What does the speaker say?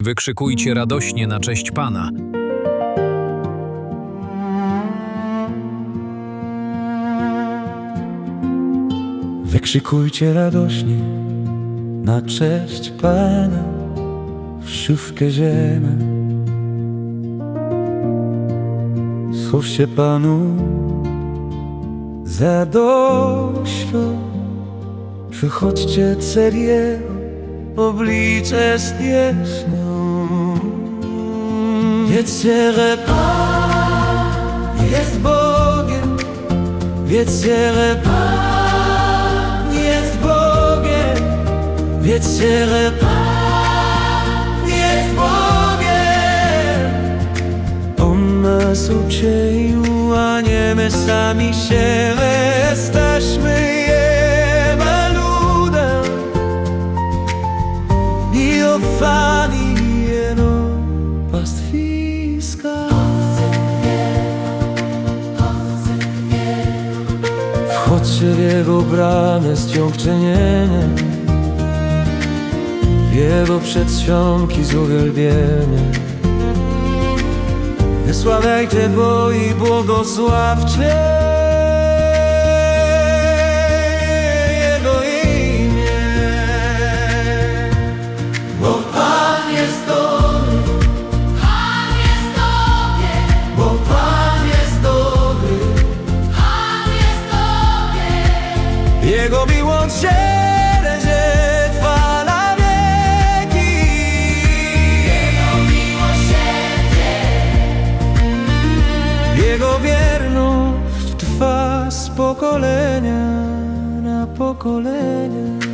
Wykrzykujcie radośnie na cześć Pana. Wykrzykujcie radośnie na cześć Pana wszystkie ziemie. Się Panu doświad. Przychodźcie cer Jego, oblicze stieżną. Wiecie, Pan jest Bogiem, wiecie, Pan jest Bogiem, wiecie, Pan jest Bogiem. On nas uczynił, a nie my sami się jesteśmy Wchodźcie w Jego bramy z dziękczynieniem W Jego przedsionki z uwielbieniem. Wysławiajcie Go i błogosławcie Jego wieki. Miłosierdzie Jego wierność trwa z pokolenia na pokolenie